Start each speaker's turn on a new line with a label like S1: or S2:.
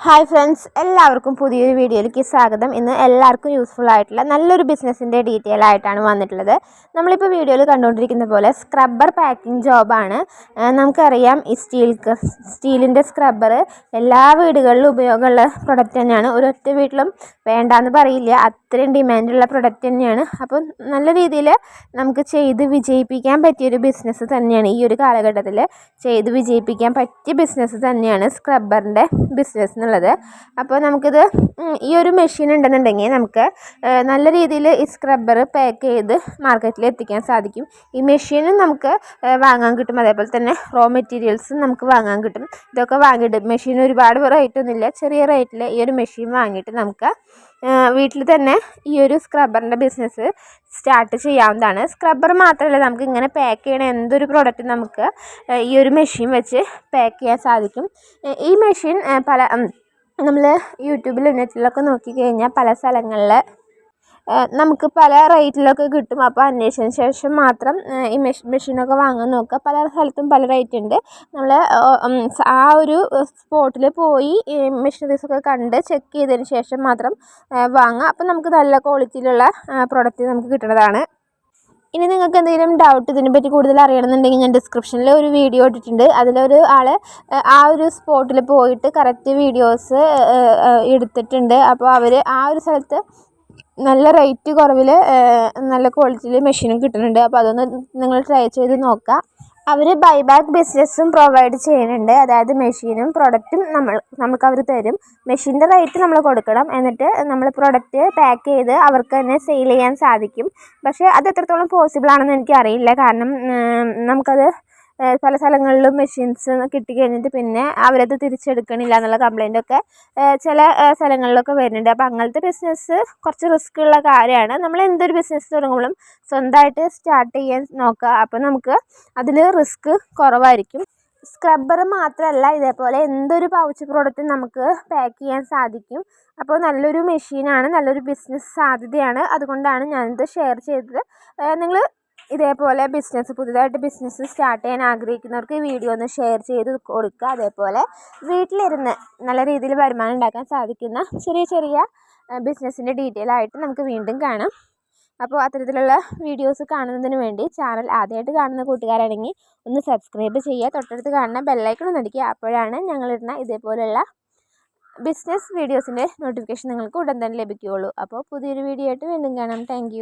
S1: Hi friends എല്ലാവർക്കും പുതിയൊരു വീഡിയോയിലേക്ക് സ്വാഗതം. ഇന്ന് എല്ലാവർക്കും യൂസ്ഫുൾ ആയിട്ടുള്ള നല്ലൊരു ബിസിനസ്സിന്റെ ഡീറ്റെയിൽ ആയിട്ടാണ് വന്നിട്ടുള്ളത്. നമ്മളിപ്പോൾ വീഡിയോയിൽ കണ്ടുകൊണ്ടിരിക്കുന്ന പോലെ സ്ക്രബ്ബർ പാക്കിംഗ് ജോബാണ് നമുക്കറിയാം ഈ സ്റ്റീൽ സ്റ്റീലിന്റെ സ്ക്രബ്ബർ എല്ലാ വീടുകളിലും ഉപയോഗമുള്ള പ്രൊഡക്റ്റ് തന്നെയാണ്. ഒരൊറ്റ വീട്ടിലും വേണ്ടാന്ന് പറയില്ല. അത്രയും ഡിമാൻഡുള്ള പ്രൊഡക്റ്റ് തന്നെയാണ്. അപ്പോൾ നല്ല രീതിയിൽ നമുക്ക് ചെയ്ത് വിജയിപ്പിക്കാൻ പറ്റിയൊരു ബിസിനസ് തന്നെയാണ് ഈ ഒരു കാലഘട്ടത്തിൽ ചെയ്ത് വിജയിപ്പിക്കാൻ പറ്റിയ ബിസിനസ് തന്നെയാണ് സ്ക്രബ്ബറിന്റെ ബിസിനസ് എന്നുള്ളത്. അപ്പോൾ നമുക്കിത് ഈ ഒരു മെഷീൻ ഉണ്ടെന്നുണ്ടെങ്കിൽ നമുക്ക് നല്ല രീതിയിൽ ഈ സ്ക്രബ്ബർ പാക്ക് ചെയ്ത് മാർക്കറ്റിൽ എത്തിക്കാൻ സാധിക്കും. ഈ മെഷീനും നമുക്ക് വാങ്ങാൻ കിട്ടും. അതേപോലെ തന്നെ റോ മെറ്റീരിയൽസും നമുക്ക് വാങ്ങാൻ കിട്ടും. ഇതൊക്കെ വാങ്ങിയിട്ട് മെഷീൻ ഒരുപാട് റേറ്റ് ഒന്നുമില്ല. ചെറിയ റേറ്റിൽ ഈ ഒരു മെഷീൻ വാങ്ങിയിട്ട് നമുക്ക് വീട്ടിൽ തന്നെ ഈ ഒരു സ്ക്രബ്ബറിന്റെ ബിസിനസ് സ്റ്റാർട്ട് ചെയ്യാവുന്നതാണ്. സ്ക്രബ്ബർ മാത്രമല്ല നമുക്ക് ഇങ്ങനെ പാക്ക് ചെയ്യണ എന്തൊരു പ്രോഡക്റ്റ് നമുക്ക് ഈ ഒരു മെഷീൻ വെച്ച് പാക്ക് ചെയ്യാൻ സാധിക്കും. ഈ മെഷീൻ പല നമ്മൾ യൂട്യൂബിലും നെറ്റിലൊക്കെ നോക്കിക്കഴിഞ്ഞാൽ പല സ്ഥലങ്ങളിൽ നമുക്ക് പല റേറ്റിലൊക്കെ കിട്ടും. അപ്പോൾ അന്വേഷിച്ചതിന് ശേഷം മാത്രം ഈ മെഷീൻ മെഷീനൊക്കെ വാങ്ങാൻ നോക്കുക. പല സ്ഥലത്തും പല റേറ്റ് ഉണ്ട്. നമ്മൾ ആ ഒരു സ്പോട്ടിൽ പോയി മെഷീനറീസൊക്കെ കണ്ട് ചെക്ക് ചെയ്തതിന് ശേഷം മാത്രം വാങ്ങുക. അപ്പോൾ നമുക്ക് നല്ല ക്വാളിറ്റിയിലുള്ള പ്രോഡക്റ്റ് നമുക്ക് കിട്ടുന്നതാണ്. ഇനി നിങ്ങൾക്ക് എന്തെങ്കിലും ഡൗട്ട് ഇതിനെപ്പറ്റി കൂടുതൽ അറിയണമെന്നുണ്ടെങ്കിൽ ഞാൻ ഡിസ്ക്രിപ്ഷനിൽ ഒരു വീഡിയോ ഇട്ടിട്ടുണ്ട്. അതിലൊരു ആൾ ആ ഒരു സ്പോട്ടിൽ പോയിട്ട് കറക്റ്റ് വീഡിയോസ് എടുത്തിട്ടുണ്ട്. അപ്പോൾ അവർ ആ ഒരു സ്ഥലത്ത് നല്ല റേറ്റ് കുറവിൽ നല്ല ക്വാളിറ്റിയിൽ മെഷീനും കിട്ടുന്നുണ്ട്. അപ്പോൾ അതൊന്ന് നിങ്ങൾ ട്രൈ ചെയ്ത് നോക്കുക അവർ ബൈബാക്ക് ബിസിനസ്സും പ്രൊവൈഡ് ചെയ്യുന്നുണ്ട്. അതായത് മെഷീനും പ്രൊഡക്റ്റും നമ്മൾ നമുക്ക് അവർ തരും. മെഷീന്റെ റേറ്റ് നമ്മൾ കൊടുക്കണം. എന്നിട്ട് നമ്മൾ പ്രൊഡക്റ്റ് പാക്ക് ചെയ്ത് അവർക്ക് തന്നെ സെയിൽ ചെയ്യാൻ സാധിക്കും. പക്ഷേ അത് എത്രത്തോളം പോസിബിൾ ആണെന്ന് എനിക്കറിയില്ല. കാരണം നമുക്കത് പല സ്ഥലങ്ങളിലും മെഷീൻസ് കിട്ടിക്കഴിഞ്ഞിട്ട് പിന്നെ അവരത് തിരിച്ചെടുക്കണില്ല എന്നുള്ള കംപ്ലൈന്റൊക്കെ ചില സ്ഥലങ്ങളിലൊക്കെ വരുന്നുണ്ട്. അപ്പോൾ അങ്ങനത്തെ ബിസിനസ് കുറച്ച് റിസ്ക് ഉള്ള കാര്യമാണ്. നമ്മൾ എന്തൊരു ബിസിനസ് തുടങ്ങുമ്പോഴും സ്വന്തമായിട്ട് സ്റ്റാർട്ട് ചെയ്യാൻ നോക്കുക. അപ്പോൾ നമുക്ക് അതിൽ റിസ്ക് കുറവായിരിക്കും. സ്ക്രബ്ബർ മാത്രമല്ല ഇതേപോലെ എന്തൊരു പൗച്ച് പ്രോഡക്റ്റും നമുക്ക് പാക്ക് ചെയ്യാൻ സാധിക്കും. അപ്പോൾ നല്ലൊരു മെഷീനാണ് നല്ലൊരു ബിസിനസ് സാധ്യതയാണ്. അതുകൊണ്ടാണ് ഞാനിത് ഷെയർ ചെയ്തത്. നിങ്ങൾ ഇതേപോലെ ബിസിനസ് പുതിയതായിട്ട് ബിസിനസ് സ്റ്റാർട്ട് ചെയ്യാൻ ആഗ്രഹിക്കുന്നവർക്ക് ഈ വീഡിയോ ഒന്ന് ഷെയർ ചെയ്ത് കൊടുക്കുക. അതേപോലെ വീട്ടിലിരുന്ന് നല്ല രീതിയിൽ വരുമാനം ഉണ്ടാക്കാൻ സാധിക്കുന്ന ചെറിയ ചെറിയ ബിസിനസ്സിന്റെ ഡീറ്റെയിൽ ആയിട്ട് നമുക്ക് വീണ്ടും കാണാം. അപ്പോൾ അത്തരത്തിലുള്ള വീഡിയോസ് കാണുന്നതിന് വേണ്ടി ചാനൽ ആദ്യമായിട്ട് കാണുന്ന കൂട്ടുകാരാണെങ്കിൽ ഒന്ന് സബ്സ്ക്രൈബ് ചെയ്യുക. തൊട്ടടുത്ത് കാണുന്ന ബെല്ലൈക്കൺ ഒന്ന് അടിക്കുക. അപ്പോഴാണ് ഞങ്ങളിടുന്ന ഇതേപോലെയുള്ള ബിസിനസ് വീഡിയോസിന്റെ നോട്ടിഫിക്കേഷൻ നിങ്ങൾക്ക് ഉടൻ തന്നെ ലഭിക്കുകയുള്ളൂ. അപ്പോൾ പുതിയൊരു വീഡിയോ ആയിട്ട് വീണ്ടും കാണാം. താങ്ക്